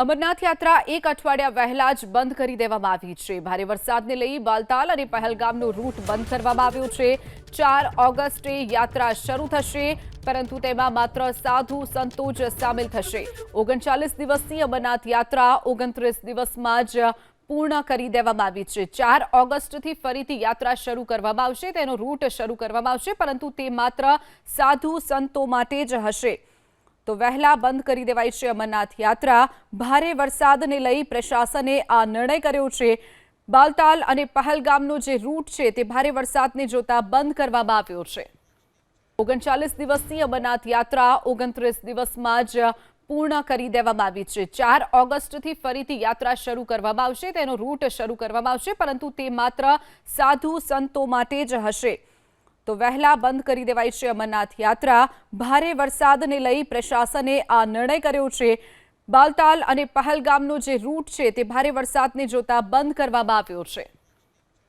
અમરનાથ યાત્રા એક અઠવાડિયા વહેલા જ બંધ કરી દેવામાં આવી છે. ભારે વરસાદને લઈ બાલતાલ અને પહેલગામનો રૂટ બંધ કરવામાં આવ્યો છે. ચાર ઓગસ્ટે યાત્રા શરૂ થશે, પરંતુ તેમાં માત્ર સાધુ સંતો જ સામેલ થશે. ઓગણચાલીસ દિવસની અમરનાથ યાત્રા ઓગણત્રીસ દિવસમાં જ પૂર્ણ કરી દેવામાં આવી છે. ચાર ઓગસ્ટથી ફરીથી યાત્રા શરૂ કરવામાં આવશે, તેનો રૂટ શરૂ કરવામાં આવશે, પરંતુ તે માત્ર સાધુ સંતો માટે જ હશે. તો વહેલા બંધ કરી દેવાઈ છે અમરનાથ યાત્રા. ભારે વરસાદને લઈ પ્રશાસને આ નિર્ણય કર્યો છે. બાલતાલ અને પહલગામનો જે રૂટ છે તે ભારે વરસાદને જોતા બંધ કરવામાં આવ્યો છે. ઓગણચાલીસ દિવસની અમરનાથ યાત્રા ઓગણત્રીસ દિવસમાં જ પૂર્ણ કરી દેવામાં આવી છે. ચાર ઓગસ્ટથી ફરીથી યાત્રા શરૂ કરવામાં આવશે. તેનો રૂટ શરૂ કરવામાં આવશે, પરંતુ તે માત્ર સાધુ સંતો માટે જ હશે. તો વહેલા બંધ કરી દેવાઈ છે અમરનાથ યાત્રા. ભારે વરસાદને લઈ પ્રશાસને આ નિર્ણય કર્યો છે. બાલતાલ અને પહલગામનો જે રૂટ છે તે ભારે વરસાદને જોતા બંધ કરવામાં આવ્યો છે.